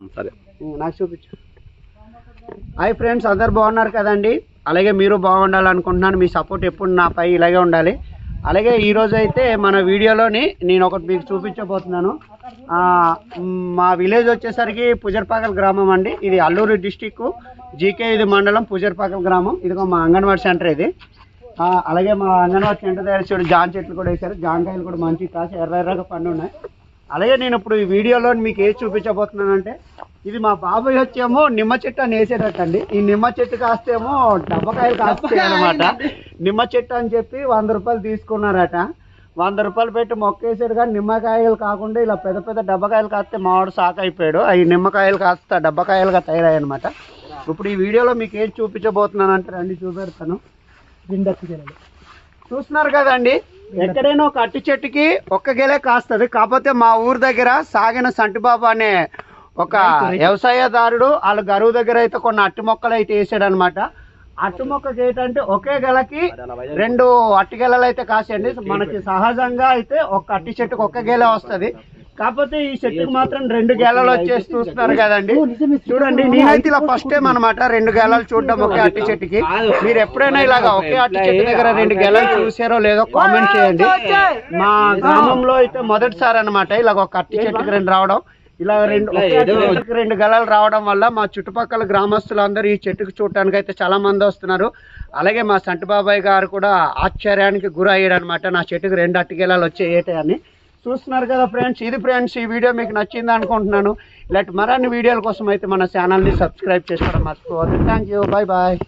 సరే. నాకు చూపించు. హాయ్ ఫ్రెండ్స్ అందరు బాగున్నారు కదండి? అలాగే మీరు బాగుండాలనుకుంటున్నాను మీ సపోర్ట్ ఎప్పుడు నాపై ఇలాగే ఉండాలి. అలాగే ఈరోజు అయితే మన వీడియోలోని నేను ఒకటి మీకు చూపించబోతున్నాను. మా విలేజ్ వచ్చేసరికి పుజర్పాకల్ గ్రామం అండి. ఇది అల్లూరు డిస్టిక్ జీకే ఇది మండలం పుజర్పాకల్ గ్రామం. ఇదిగో మా అంగన్వాడీ సెంటర్ ఇది. అలాగే మా అంగన్వాడీ సెంటర్ దగ్గర చూడు జాన్ చెట్లు కూడా వేశారు. జాంకాయలు కూడా మంచి కాసి ఎర్ర ఎర్రగా పండు ఉన్నాయి అలాగే నేను ఇప్పుడు ఈ వీడియోలో మీకు ఏది చూపించబోతున్నానంటే ఇది మా బాబాయ్ వచ్చేమో నిమ్మ చెట్టు అని వేసేటట్టండి ఈ నిమ్మ చెట్టు కాస్తేమో డబ్బకాయలు కాస్తాయి అనమాట నిమ్మ చెట్టు అని చెప్పి వంద రూపాయలు తీసుకున్నారట. వంద రూపాయలు పెట్టి మొక్క వేసాడు కానీ నిమ్మకాయలు కాకుండా ఇలా పెద్ద పెద్ద డబ్బకాయలు కాస్తే మావాడు సాక్ అయిపోయాడు. అవి నిమ్మకాయలు కాస్త డబ్బకాయలుగా తయారయ్యాయి అనమాట ఇప్పుడు ఈ వీడియోలో మీకు ఏం చూపించబోతున్నానంటే రండి చూపెడతాను. చూస్తున్నారు కదండి? ఎక్కడైనా ఒక అట్టి చెట్టుకి ఒక్క గెలే కాస్తుంది. కాకపోతే మా ఊరు దగ్గర సాగిన సంటిబాబు అనే ఒక వ్యవసాయదారుడు వాళ్ళ గరువు దగ్గర అయితే కొన్ని అట్టి మొక్కలు అయితే వేసాడు అనమాట అట్టి మొక్కకి ఏంటంటే ఒకే గెలకి రెండు అట్టి గెలలు అయితే కాసేయండి. మనకి సహజంగా అయితే ఒక అట్టి చెట్టుకి ఒక్క గెల వస్తది. కాకపోతే ఈ చెట్టుకు మాత్రం రెండు గెలలు వచ్చేసి చూస్తున్నారు కదండి. చూడండి నేనైతే ఇలా ఫస్ట్ టైం అనమాట రెండు గెలలు చూడడం ఒకే అట్టి చెట్టుకి. మీరు ఎప్పుడైనా ఇలాగా ఒకే అట్టి చెట్టు దగ్గర రెండు గెలలు చూసారో లేదో కామెంట్ చేయండి. మా గ్రామంలో అయితే మొదటిసారి అనమాట ఇలాగ ఒక అట్టి చెట్టుకి రెండు రావడం. ఇలా రెండు రెండు గెలలు రావడం వల్ల మా చుట్టుపక్కల గ్రామస్తులందరూ ఈ చెట్టుకు చూడటానికి అయితే చాలా మంది వస్తున్నారు. అలాగే మా సంటి బాబాయ్ గారు కూడా ఆశ్చర్యానికి గురి అయ్యాడు అనమాట నా చెట్టుకు రెండు అట్టి గెలలు వచ్చాయి అని చూస్తున్నారు కదా ఫ్రెండ్స్ ఇది ఫ్రెండ్స్ ఈ వీడియో మీకు నచ్చింది అనుకుంటున్నాను. ఇలాంటి మరిన్ని వీడియోల కోసం అయితే మన ఛానల్ని సబ్స్క్రైబ్ చేసుకోవడం మర్చిపోవద్దు. Thank you. బాయ్. బాయ్